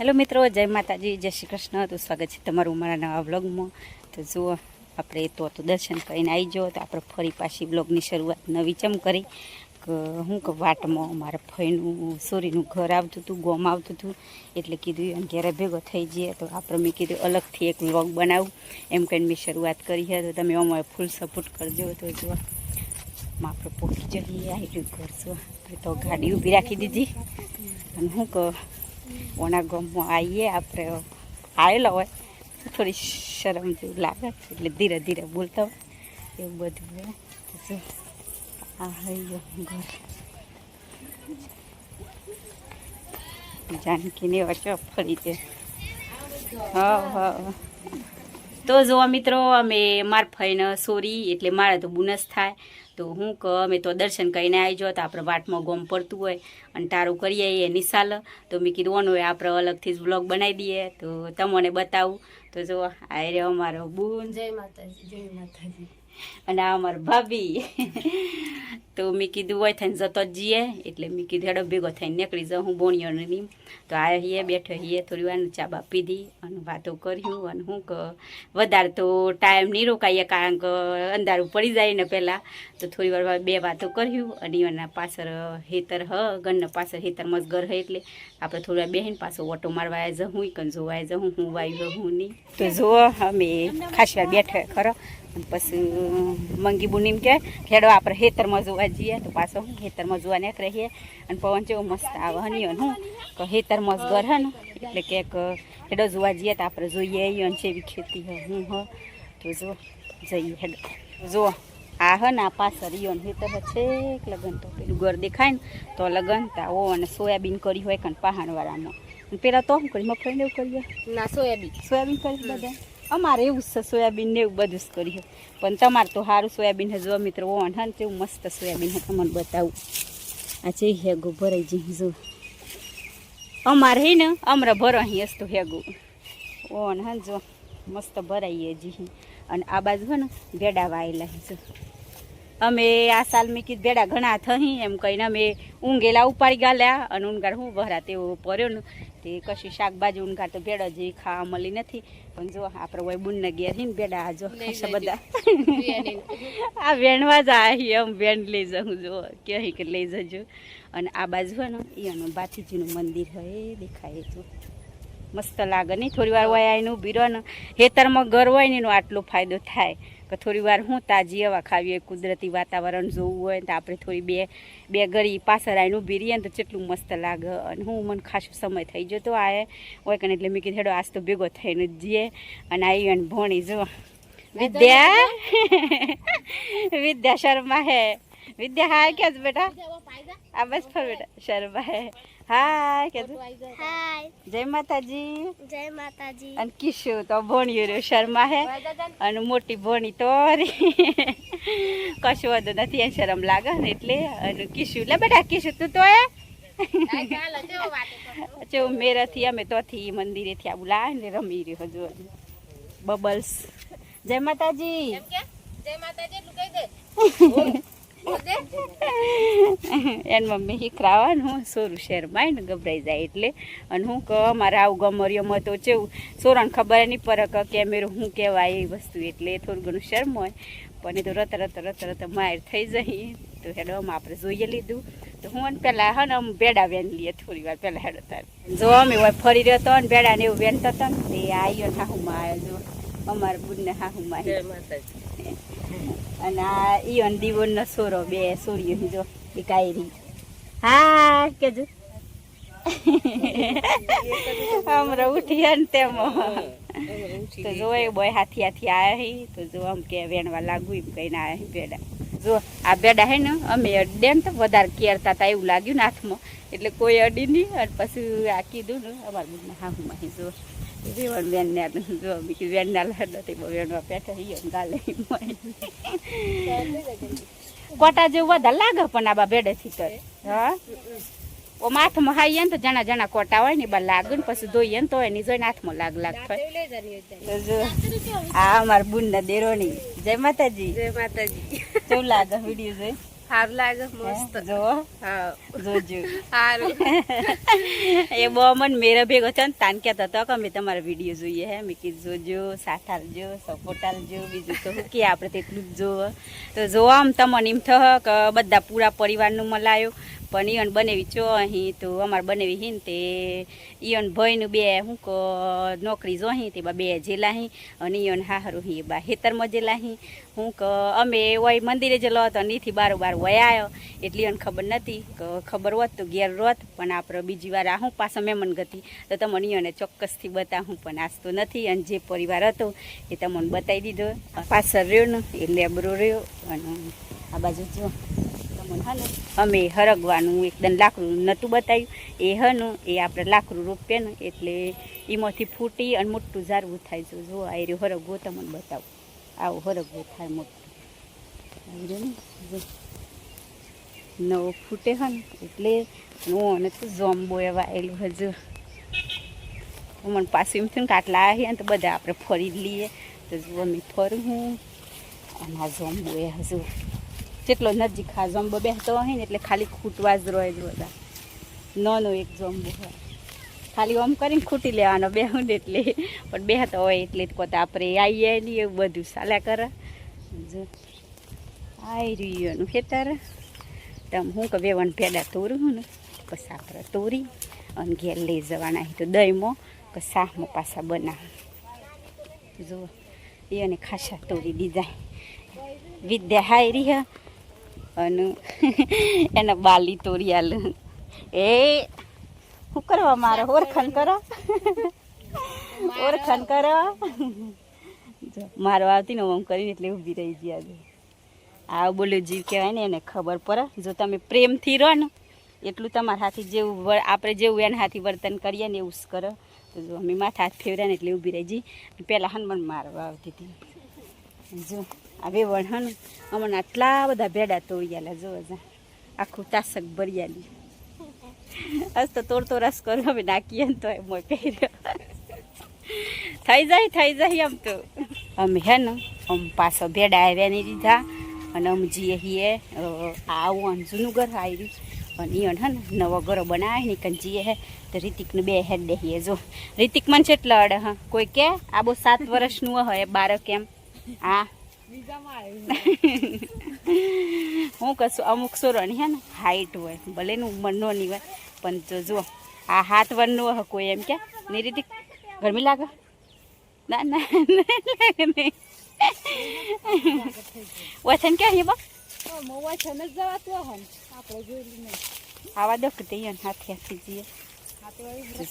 Hello મિત્રો, જય માતાજી, જય શ્રી કૃષ્ણ. તો સ્વાગત છે તમારું મારા નવા વ્લોગમાં. તો જુઓ, આપણે તો તો દર્શન કરીને આવી જાઓ તો આપણે ફરી પાછી બ્લોગની શરૂઆત નવી ચમ કરી. હું કે વાટમાં મારા ફઈનું, સોરીનું ઘર આવતું હતું, ગોમ આવતું હતું. એટલે કીધું એમ ઘેરે ભેગો થઈ જઈએ. તો આપણે મેં કીધું અલગથી એક વ્લોગ બનાવું. એમ કહીને મેં શરૂઆત કરી છે. તો તમે અમારે ફૂલ સપોર્ટ કરજો. તો માં આપણે પહોંચી જઈએ. આવી ઘર જો તો ગાડી ઊભી રાખી દીધી. અને હું કહું ઓના ગામમાં આવીએ આપણે આવેલા હોય તો થોડી શરમ જેવું લાગે એટલે ધીરે ધીરે બોલતા હોય, એવું બધું હોય. આ હઈ ઘર. જાનકીને વચ્ચે ફરી છે હા હા તો જોવા મિત્રો, અમે, માર ફઈને સોરી, એટલે મારે તો બુનસ થાય. તો હું ક અમે તો દર્શન કરીને આવી જાઓ તો આપણે વાટમાં ગોમ પડતું હોય. અને તારું કરીએ એ નિશાલ તો મેં કીધું ઓન હોય આપણે અલગથી જ બ્લોગ બનાવી દઈએ. તો તમને બતાવું. તો જો આ રે અમારો બુન. જય માતાજી જય માતાજી. અને આ અમારા ભાભી. તો મેં કીધું હોય થઈને જતો જ જઈએ. એટલે મેં કીધું હેડો ભેગો થઈને નીકળી જાઉં હું બોણીઓની તો આ હીએ બેઠો હીએ થોડી વાર ચા બા પીધી અને વાતો કર્યું. અને હું વધારે તો ટાઈમ નહીં રોકાઈએ કારણ કે અંધારું પડી જાય ને પહેલાં. તો થોડી વાર બે વાતો કર્યું અને એના પાછળ હેતર હ ગણના પાછળ હેતર ઘર હે એટલે આપણે થોડી વાર બેહીને પાછો ઓટો મારવા આવ્યા જવું કન જોવા જવું હું વાયું હું નહીં. તો જુઓ, અમે ખાસ વાર બેઠા ખરો. પછી મંગી બુનીમ કે ખેડો આપણે હેતરમાં જોવા જઈએ. તો પાછો હું હેતરમાં જોવા નીકળે રહીએ. અને પવન જેવો મસ્ત આવે હની હું, કે ખેતરમાં જ ઘર હે એટલે ક્યાંક હેડો જોવા જઈએ તો આપણે જોઈએ અને જેવી ખેતી હ, હું હ. તો જો જઈએ હેડો. જો આ હ ને આ પાછળ ઈયો ને ખેતર છે લગન તો પેલું ઘર દેખાય ને તો લગન તા ઓ અને સોયાબીન કરી હોય કણ પહાણવાળામાં. પેલા તો શું કરી મગફળી એવું કરીએ ના સોયાબીન. સોયાબીન કરી બધા? અમારે એવું જ છે સોયાબીન ને એવું બધું જ કર્યું પણ તમારે તો સારું સોયાબીન જો મિત્રો ઓન હે ને તેવું મસ્ત સોયાબીન હે તમને બતાવું. આ જે હેગો ભરાઈ જઈ જો. અમારે હે ને અમરે ભરો અહીં હસતું હેગો. ઓન હે જો મસ્ત ભરાઈએ જી અને આ બાજુ હે ને ભેડા વાયેલા જો. અમે આ સાલ મેં ભેડા ઘણા થઈ એમ કહીને અમે ઊંઘેલા ઉપાડી ગાલ્યા અને ઊંઘાર હું ભરા તેવો પડ્યો ને તે કશું શાકભાજી ઊંઘાર તો ભેડો જે ખાવા મળી નથી. પણ જો આપણે હોય બુનને ઘેર ને ભેડા આ જો બધા. આ વેણવા જ આવી એમ વેણ લઈ જાઉં જો. ક્યાંય કે લઈ જજો. અને આ બાજુ હોય ને એનું બાથીજીનું મંદિર હોય દેખાય જો. મસ્ત લાગે નહીં થોડી વાર હોય આવીને બીરો ને. હેતરમાં ઘર હોય ને એનો આટલો ફાયદો થાય. કે થોડી વાર હું તાજી હવા ખાવી હોય કુદરતી વાતાવરણ જોવું હોય તો આપણે થોડી બે બે ગળી પાછળ આવીને ઊભી રહીએ ને તો કેટલું મસ્ત લાગે. અને હું મને ખાસો સમય થઈ જતો આ હોય કે એટલે મેં કીધું આજ તો ભેગો થઈને જ જઈએ. અને આવી અને ભણી જો વિદ્યા? વિદ્યા શર્મા હે. વિદ્યા હા ક્યાં બેટા? આ બસ ફર બેટા શર્મા હે. હાય કે હાય જય માતાજી. જય માતાજી. અને કિશુ તો ભણ્યો રહ્યો શર્મા હે. અને મોટી ભણી તો. કશું વધુ નથી એ શરમ લાગે ને એટલે. અને કિશુ લે બેટા કિશુ તું તો એ? જો મેરાથી અમે તોથી મંદિરેથી આવું લાવે ને રમી રહ્યો હજુ બબલ્સ. જય માતાજી. જય માતાજી એટલું કહી દે. એન મમ્મી શીખરાવાનું ને હું સોરું શેરમાં ને ગભરાઈ જાય એટલે. અને હું કહું અમારે આવું ગમરિયોમાં તો ચેવું સોરાને ખબર નહીં કે કેમેરો શું કહેવાય એ વસ્તુ એટલે થોડું ઘણું શરમ હોય. પણ એ તો રત રત રત રત માર થઈ જઈએ તો હેડો આમ આપણે જોઈએ લીધું. તો હું પહેલાં હા ને આમ ભેડા વેન લઈએ થોડી વાર પહેલાં હેડો તાર. જો અમે હોય ફરી રહ્યો તો ને ભેડા ને એવું વેન તો ને તે આવ્યો ને હાહુમાં આવ્યો જો. અમારા બુનને હાહુમાં હું માય અને આ ઈયોન દીવોન નો સોરો બે સોરીઓ જો. એ કાયરી હા, કેજો. હમણાં ઉઠી ને તેમ. તો જો એ બોય હાથી હાથી હી, તો જો આમ કે વેણવા લાગુ એમ કહીને આયા ભેડા. જો આ બેડા હે ને, અમે અડે ને તો વધારે કેરતા હતા એવું લાગ્યું ને હાથમાં. એટલે કોઈ અડી નહીં અને પછી આ કીધું ને, અમારા બુને હા હું માહી જો વેણ ને, જો બીજું વેણ ના લાડ નથી વેણવા પેઠા ગાલે કોટા જેવું વધારે લાગે પણ આ બા ભેડેથી તો. હા? ઓ હાથમાં હાઈએ ને તો જણા જણા કોટા હોય ને બા લાગે ને પછી ધોઈએ ને તો એની જોઈને હાથમાં લાગ લાગ થાય. આ અમાર બુન ના દેરોની. જય માતાજી. જય માતાજી. કેવું લાગે વીડિયો જોઈ? સારું લાગે મસ્ત. જો જોજો. સારું એ બહુ મને મેરા ભેગો છે ને તાન કહેતો હતો કે અમે તમારા વીડિયો જોઈએ હે. મેં કીધું જોજો સાથ આલજો સપોર્ટ આલજો બીજું તો શું કે આપણે તેટલું જ જોવો. તો જોવા આમ તમને એમ થયો કે બધા પૂરા પરિવારનું મલાયો. પણ ઈયન બનેવી ચો અહીં તો અમારે બનેવી હિન તે. ઈયન ભાઈનું બે, હું કહો, નોકરી જોહી તે બા બે જેલા હી અને ઈયન હાહરું હી બા હેતરમાં જેલા હી. હું ક અમે ઓય મંદિરે જેલો હતો નીથી બારોબાર વય આવ્યો એટલી એને ખબર નથી કે ખબર હોત તો ઘેર રોત, પણ આપણે બીજી વાર આહું પાછો મહેમાન ગતી. તો તમને ઈયોને ચોક્કસથી બતાવું પણ આજ તો નથી. અને જે પરિવાર હતો એ તમને બતાવી દીધો. પાછળ રહ્યો ને, એ લેબરો રહ્યો અને આ બાજુ જો. અમે હરગવાનું એકદમ લાકડું નહોતું બતાવ્યું. એ હનું, એ આપણે લાકડું રોપીએ ને એટલે એમાંથી ફૂટી અને મોટું ઝારવું થાય. છે જો, આ રહ્યું હરગવો તમને બતાવું. આવું હરગવો થાય મોટું. જો. નવો ફૂટે હન, એટલે હું અને તો જોમ્બો એવા આવેલું હજુ મને પાછું એમ થયું કે આટલા આવ્યા ને તો બધા આપણે ફરી લઈએ. તો જો, અમે ફરું હું. અને આ જોમ્બો એ હજુ જેટલો નજીક આ જોમ્બો બેસતો હોય ને એટલે ખાલી ખૂટવા જ રહે બધા. નાનો એક જમ્બો હોય. ખાલી ઓમ કરીને ખૂટી લેવાનો બેહું ને એટલે. પણ બેહતો હોય એટલે કોતા આપણે આવીએ નહીં એવું બધું ચાલ્યા કરે. આવી રહ્યું એનું ખેતર. તમ હું કે વેવણ પેડા તોરું ને પછી આપણે તોરી, અને ઘેર લઈ જવાના તો દહીંમાં કે શાહમાં પાછા બનાવ. જો એ અને ખાસા તોરી દીધા. વિદ્યા હારી હે. અને એના બાલી તોરી આલ. એ, શું કરવા મારે? ઓરખન કરો. ઓરખન કરો. મારો આવતી ને ઓમ કરીને એટલે ઊભી રહી ગયા આજે આ બોલ્યો જીવ કહેવાય ને, એને ખબર પડે. જો તમે પ્રેમથી રહો ને, એટલું તમારા હાથી જેવું આપણે જેવું એના હાથી વર્તન કરીએ ને એવું જ કરો. તો જો, અમે માથા હાથ ફેર્યા ને એટલે ઊભી રહી જઈએ પહેલાં હનુમાન મારવા આવતી હતી. જો. આ વણહન હન અમને આટલા બધા ભેડા તોડ્યાલા, જો આખું તાસક ભરિયાલી. આજ તો તોડ તો રસ કરો અમે નાખીએ ને તો એ મોય પહેર્યો. થઈ જાય થઈ જાય એમ તો. અમે હે ને, આમ પાછો ભેડા આવ્યા નહીં દીધા, અને અમે જઈએ હીએ આવું જૂનું ઘર આવી અને ઈયન હે ને, નવો ઘરો બનાવે ને કંઈ જઈએ હે, તો રિતિકને બે હેડ દેહીએ જો. રિતિક મને કેટલા અડે, હા. કોઈ કે આ બહુ સાત વર્ષનું હોય બાળક એમ. હા. હું કશું અમુક સોરોની હે ને હાઈટ હોય ભલે ને ઉંમરનો નહીં હોય પણ જો જુઓ આ હાથ વનનું હોય કોઈ એમ કે નહીં રીતે ગરમી લાગે? ના ના ના લાગે નહીં વચન કે અહીં બા? આવા દો કે તૈયાર હાથે હાથે જઈએ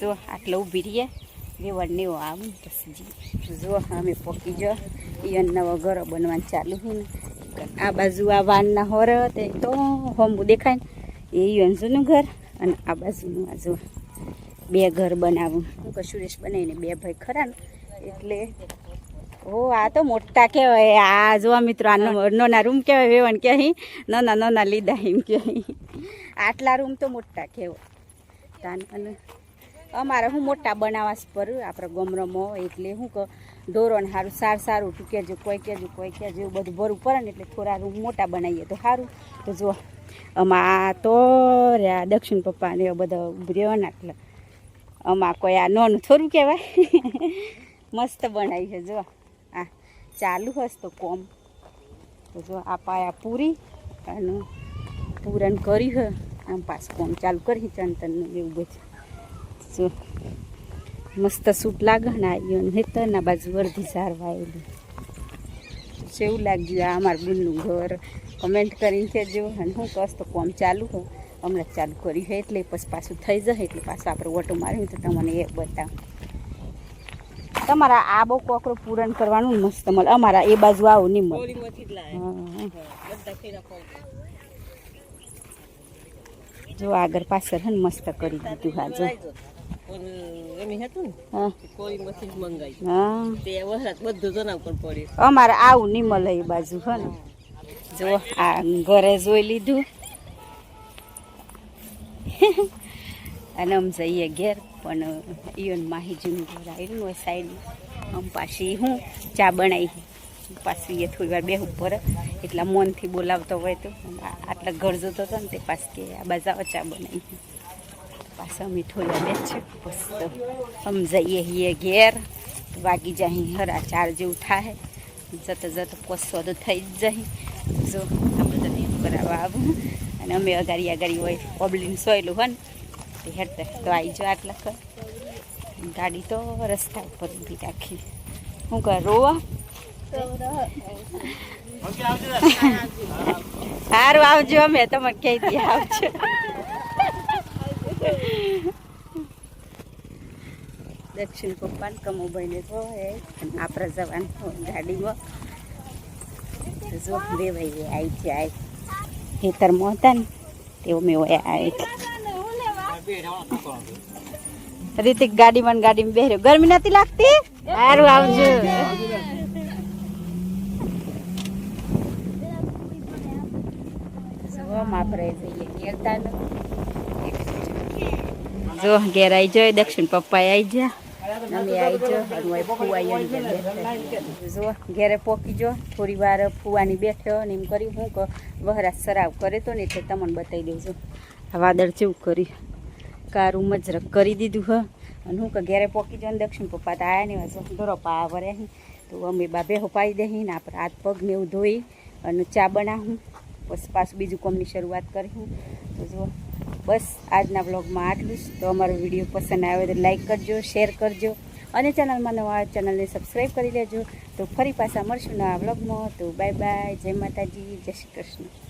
જો આટલો ઊભી રહીએ. વેવડ ને એવું આવું પછી જો અમે પોકી જો એ નવો ઘરો બનવાનું ચાલુ હું આ બાજુ આ વાનના હોર તે તો હોમું દેખાય ને. એ અંજુનું ઘર અને આ બાજુનું આ જો બે ઘર બનાવું. હું કે સુરેશ બનાવીને બે ભાઈ ખરા ને. એટલે ઓ, આ તો મોટા કહેવાય. આ જોવા મિત્રો, આ નોના નાના રૂમ કહેવાય, વેવણ કે અહીં નાના નાના લીધા એમ કે આટલા રૂમ તો મોટા કહેવાય. તાન અને અમારે હું મોટા બનાવાસ પર આપણે ગમરમો એટલે શું કહું, ઢોરોને સારું સાર, સારું, તું કહેજો, કોઈ કહેજો કોઈ કહેજો, એવું બધું ભરવું પડે ને એટલે થોડા રૂમ મોટા બનાવીએ તો સારું તો જો આમાં તો રહ્યા દક્ષિણ પપ્પાને એવો બધા ઉભર્યો ને એટલે આમાં કોઈ આ નોનું થોડું કહેવાય. મસ્ત બનાવી છે જો આ ચાલુ હશે તો કોમ. તો જો આ પાયા પૂરી અને પૂરણ કરી હ આમ પાછું કોમ ચાલુ કરી ચણતરનું એવું બધું. જો મસ્ત સૂટ લાગણ આવ્યો ને હેતર ના બાજુ અડધી સારવા આવેલી કેવું લાગ્યું આ અમારા બુનનું ઘર. કમેન્ટ કરીને કહેજો. અને હું કસ તો કોમ ચાલુ હો. હમણાં ચાલુ કર્યું હોય એટલે પછી પાછું થઈ જાય એટલે પાછું આપણે ઓટો માર્યું તો તમને એ બતાવ. તમારા આ બહુ કોકરો પૂરણ કરવાનું મસ્ત મળે. અમારા એ બાજુ આવો નહીં મળે જો આગળ પાછળ હે મસ્ત કરી દીધું હા અમારે આવું નહીં મળે એ બાજુ હો ને. જો આ ઘરે જોઈ લીધું. અને આમ જઈએ ઘેર પણ ઈયોન માહીજીનું ઘર આવ્યું હોય સાઈડમાં આમ પાછી હું ચા બનાવી પાછી એ થોડી વાર બેહું પર એટલા મનથી બોલાવતો હોય તો. આટલા ઘર જોતો હતો ને તે પાછી કે આ બાજાઓ ચા બનાવી પાછા અમે થોડી વાર બેસીએ બસ તો અમે જઈએ હીએ ઘેર વાગી જાય હરા ચાર જેવું થાય જતો જતો પોસો તો થઈ જ જાય જો આપણે તો નહીં કરાવવા આવું અને અમે અગાડી અગાડી હોય પબ્લિક સોયલું હોય ને હેડતા તો આવી જો આટલા કર ગાડી તો રસ્તા ઉપર ઊભી રાખી શું કર રોવા સારું આવજો અમે તમને કહી દઈએ આવજો દક્ષિણ પપ્પા ને કમુભાઈને તો એ આપણે જવાનું ગાડીમાં બે ભાઈ આવી છે આવી ખેતરમાં હતા ને, તેઓ મેં આવી રીતિક ગાડીમાં ગાડીમાં બેહર્યો ગરમી નથી લાગતી? સારું આવજો. આપણે જઈએ. ઘેરતા જો, ઘેર આવી જાય દક્ષિણ પપ્પા આવી જા અમે આવી જો ફુવાઈ જો, ઘેરે પોકી જો થોડી વાર ફુવાની બેઠ્યો ને એમ કરી હું કહો, વહરાજ સરાવ કરે તો ને એટલે તમને બતાવી દેજો વાદળ જેવું કરી કારું મજરક કરી દીધું, હ. અને હું કે ઘેરે પોકી જો ને દક્ષિણ પપ્પા તો આયા ને જો ધરો પા વરે તો અમે બાબે પાઈ દઈ ને આપણે હાથ, પગ ને એવું ધોઈ અને ચા બનાવું. પછી પાછું બીજું કોમની શરૂઆત કરી તો જુઓ બસ આજના બ્લોગમાં આટલું જ. તો અમારો વીડિયો પસંદ આવે તો લાઇક કરજો શેર કરજો અને ચેનલમાં નવા ચેનલને સબસ્ક્રાઈબ કરી લેજો. તો ફરી પાછા મળશું નવા બ્લોગમાં તો બાય બાય જય માતાજી, જય શ્રી કૃષ્ણ.